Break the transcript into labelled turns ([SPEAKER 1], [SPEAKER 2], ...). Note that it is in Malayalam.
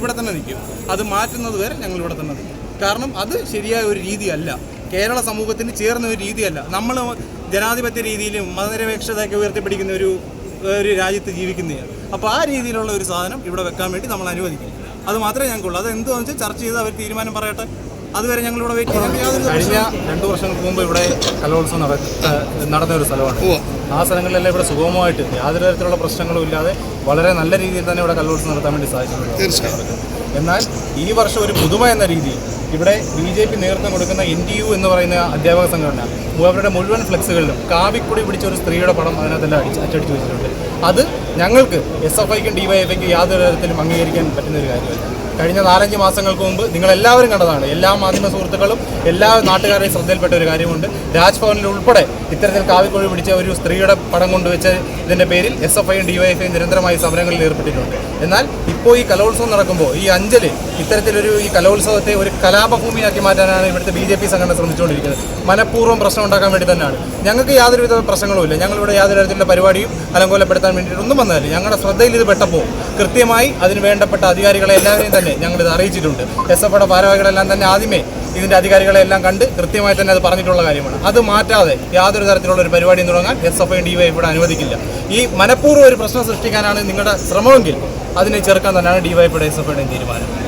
[SPEAKER 1] ഇവിടെ തന്നെ നിൽക്കും. അത് മാറ്റുന്നത് വരെ ഞങ്ങൾ ഇവിടെ തന്നെ നിൽക്കും. കാരണം അത് ശരിയായ ഒരു രീതിയല്ല. കേരള സമൂഹത്തിന് ചേർന്ന ഒരു രീതിയല്ല. നമ്മൾ ജനാധിപത്യ രീതിയിലും മതനിരപേക്ഷതയൊക്കെ ഉയർത്തിപ്പിടിക്കുന്ന ഒരു ഒരു രാജ്യത്ത് ജീവിക്കുന്നതാണ് അപ്പോൾ ആ രീതിയിലുള്ള ഒരു സാധനം ഇവിടെ വെക്കാൻ വേണ്ടി നമ്മൾ അനുവദിക്കും. അത് മാത്രമേ ഞങ്ങൾക്കുള്ളൂ. അത് എന്തുവാണെന്ന് വെച്ചാൽ ചർച്ച ചെയ്ത് അവർ തീരുമാനം പറയട്ടെ. അതുവരെ ഞങ്ങൾ ഇവിടെ വെയിറ്റ്
[SPEAKER 2] കഴിഞ്ഞ രണ്ടു വർഷങ്ങൾക്ക് മുമ്പ് ഇവിടെ കലോത്സവം നടന്ന ഒരു സ്ഥലമാണ്. ആ സ്ഥലങ്ങളിലെല്ലാം ഇവിടെ സുഗമമായിട്ട് യാതൊരു തരത്തിലുള്ള പ്രശ്നങ്ങളും ഇല്ലാതെ വളരെ നല്ല രീതിയിൽ തന്നെ ഇവിടെ കലോത്സവം നടത്താൻ വേണ്ടി സാധിച്ചിട്ടുണ്ട്. എന്നാൽ ഈ വർഷം ഒരു പുതുമ എന്ന രീതിയിൽ ഇവിടെ ബി ജെ പി നേതൃത്വം കൊടുക്കുന്ന എൻ ടി യു എന്ന് പറയുന്ന അധ്യാപക സംഘടന അവരുടെ മുഴുവൻ ഫ്ലെക്സുകളിലും കാവിക്കുടി പിടിച്ച ഒരു സ്ത്രീയുടെ പടം അതിനകത്തെല്ലാം അടിച്ച് അച്ചടിച്ച് വെച്ചിട്ടുണ്ട്. അത് ഞങ്ങൾക്ക് എസ് എഫ് ഐക്കും ഡി വൈ എഫ് ഐക്കും യാതൊരു തരത്തിലും അംഗീകരിക്കാൻ പറ്റുന്ന ഒരു കാര്യമല്ല. കഴിഞ്ഞ നാലഞ്ച് മാസങ്ങൾക്ക് മുമ്പ് നിങ്ങൾ എല്ലാവരും കണ്ടതാണ്. എല്ലാ മാധ്യമ സുഹൃത്തുക്കളും എല്ലാ നാട്ടുകാരുടെയും ശ്രദ്ധയിൽപ്പെട്ട ഒരു കാര്യമുണ്ട്. രാജ്ഭവനിൽ ഉൾപ്പെടെ ഇത്തരത്തിൽ കാവിക്കൊഴി പിടിച്ച ഒരു സ്ത്രീയുടെ പടം കൊണ്ടുവച്ച ഇതിന്റെ പേരിൽ എസ് എഫ് ഐയും ഡിവൈഎഫ്ഐയും നിരന്തരമായി സമരങ്ങളിൽ ഏർപ്പെട്ടിട്ടുണ്ട്. എന്നാൽ ഇപ്പോൾ ഈ കലോത്സവം നടക്കുമ്പോൾ ഈ അഞ്ചൽ ഇത്തരത്തിലൊരു ഈ കലോത്സവത്തെ ഒരു കലാപഭൂമിയാക്കി മാറ്റാനാണ് ഇവിടുത്തെ ബി ജെ പി സംഘടന ശ്രമിച്ചുകൊണ്ടിരിക്കുന്നത്. മനഃപൂർവം പ്രശ്നം ഉണ്ടാക്കാൻ വേണ്ടി തന്നെയാണ്. ഞങ്ങൾക്ക് യാതൊരുവിധ പ്രശ്നങ്ങളുമില്ല. ഞങ്ങളിവിടെ യാതൊരു തരത്തിലുള്ള പരിപാടിയും അലങ്കോലപ്പെടുത്താൻ വേണ്ടിയിട്ട് ഒന്നും വന്നതല്ല. ഞങ്ങളുടെ ശ്രദ്ധയിൽ ഇത് പെട്ടപ്പോൾ കൃത്യമായി അതിന് വേണ്ടപ്പെട്ട അധികാരികളെ എല്ലാവരെയും തന്നെ ഞങ്ങൾ ഇത് അറിയിച്ചിട്ടുണ്ട്. എസ് എഫ് ഐയുടെ ഭാരവാഹികളെല്ലാം തന്നെ ആദ്യമേ ഇതിന്റെ അധികാരികളെ എല്ലാം കണ്ട് കൃത്യമായി തന്നെ അത് പറഞ്ഞിട്ടുള്ള കാര്യമാണ്. അത് മാറ്റാതെ യാതൊരു തരത്തിലുള്ള ഒരു പരിപാടിയും തുടങ്ങാൻ S F I D Y ഇവിടെ അനുവദിക്കില്ല. ഈ മനഃപൂർവം ഒരു പ്രശ്നം സൃഷ്ടിക്കാനാണ് നിങ്ങളുടെ ശ്രമമെങ്കിൽ അതിനെ ചെറുക്കാൻ തന്നെയാണ് ഡിവൈഫിയുടെ എസ് എഫ് ഐയുടെയും തീരുമാനം.